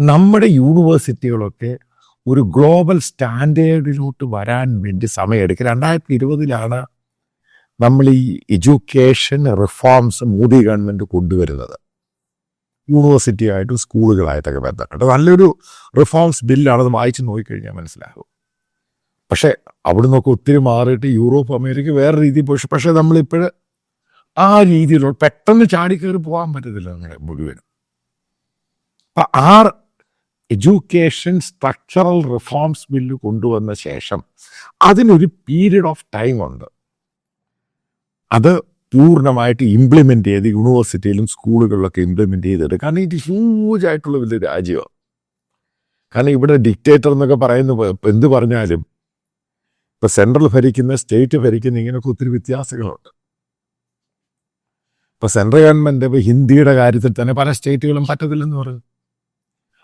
നമ്മുടെ യൂണിവേഴ്സിറ്റികളൊക്കെ ഒരു ഗ്ലോബൽ സ്റ്റാൻഡേർഡിലോട്ട് വരാൻ വേണ്ടി സമയമെടുക്കും. രണ്ടായിരത്തി ഇരുപതിലാണ് നമ്മൾ ഈ എഡ്യൂക്കേഷൻ റിഫോംസ് മോദി ഗവൺമെന്റ് കൊണ്ടുവരുന്നത്. യൂണിവേഴ്സിറ്റിയായിട്ടും സ്കൂളുകളായിട്ടൊക്കെ ബന്ധപ്പെട്ട്. നല്ലൊരു റിഫോംസ് ബില്ലാണത് വായിച്ച് നോക്കിക്കഴിഞ്ഞാൽ മനസ്സിലാകും പക്ഷേ അവിടെ നിന്നൊക്കെ ഒത്തിരി മാറിയിട്ട് യൂറോപ്പ് അമേരിക്ക വേറെ രീതിയിൽ പോയി. പക്ഷേ നമ്മളിപ്പോൾ ആ രീതിയിലുള്ള പെട്ടെന്ന് ചാടിക്കയറി പോകാൻ പറ്റത്തില്ല അങ്ങനെ മുഴുവനും. അപ്പം ആ എഡ്യൂക്കേഷൻ സ്ട്രക്ചറൽ റിഫോംസ് ബില്ല് കൊണ്ടുവന്ന ശേഷം അതിനൊരു പീരീഡ് ഓഫ് ടൈം ഉണ്ട്. അത് പൂർണമായിട്ട് ഇംപ്ലിമെന്റ് ചെയ്ത് യൂണിവേഴ്സിറ്റിയിലും സ്കൂളുകളിലൊക്കെ ഇംപ്ലിമെന്റ് ചെയ്തെടുക്കുക. കാരണം ഇത് ഹ്യൂജ് ആയിട്ടുള്ള വലിയ രാജ്യമാണ് കാരണം ഇവിടെ ഡിക്റ്റേറ്റർ എന്നൊക്കെ പറയുന്ന എന്ത് പറഞ്ഞാലും ഇപ്പൊ സെൻട്രൽ ഭരിക്കുന്ന സ്റ്റേറ്റ് ഭരിക്കുന്ന ഇങ്ങനെയൊക്കെ ഒത്തിരി വ്യത്യാസങ്ങളുണ്ട്. ഇപ്പൊ സെൻട്രൽ ഗവൺമെന്റ് ഇപ്പൊ ഹിന്ദിയുടെ കാര്യത്തിൽ തന്നെ പല സ്റ്റേറ്റുകളും പറ്റത്തില്ലെന്ന് പറയും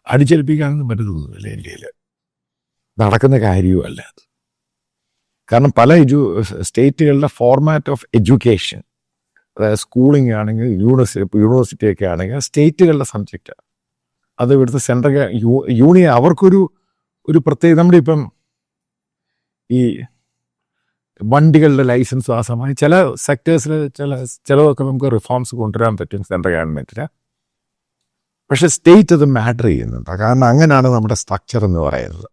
അടിച്ചേൽപ്പിക്കാനൊന്നും പറ്റത്തൊന്നുമില്ല ഇന്ത്യയിൽ നടക്കുന്ന കാര്യവുമല്ല അത്. കാരണം പല എജു സ്റ്റേറ്റുകളുടെ ഫോർമാറ്റ് ഓഫ് എഡ്യൂക്കേഷൻ അതായത് സ്കൂളിംഗ് ആണെങ്കിൽ യൂണിവേഴ്സിറ്റി യൂണിവേഴ്സിറ്റി ഒക്കെ ആണെങ്കിൽ സ്റ്റേറ്റുകളുടെ സബ്ജക്റ്റാണ് അത് ഇവിടുത്തെ സെൻട്രൽ യൂണിയൻ അവർക്കൊരു ഒരു പ്രത്യേക നമ്മുടെ ഇപ്പം ഈ വണ്ടികളുടെ ലൈസൻസ് ആ സമയം ചില സെക്ടേഴ്സിൽ ചില ചിലതൊക്കെ നമുക്ക് റിഫോംസ് കൊണ്ടുവരാൻ പറ്റും സെൻട്രൽ ഗവൺമെന്റിന് പക്ഷെ സ്റ്റേറ്റ് അത് മാറ്റർ ചെയ്യുന്നുണ്ട്. കാരണം അങ്ങനെയാണ് നമ്മുടെ സ്ട്രക്ചർ എന്ന് പറയുന്നത്.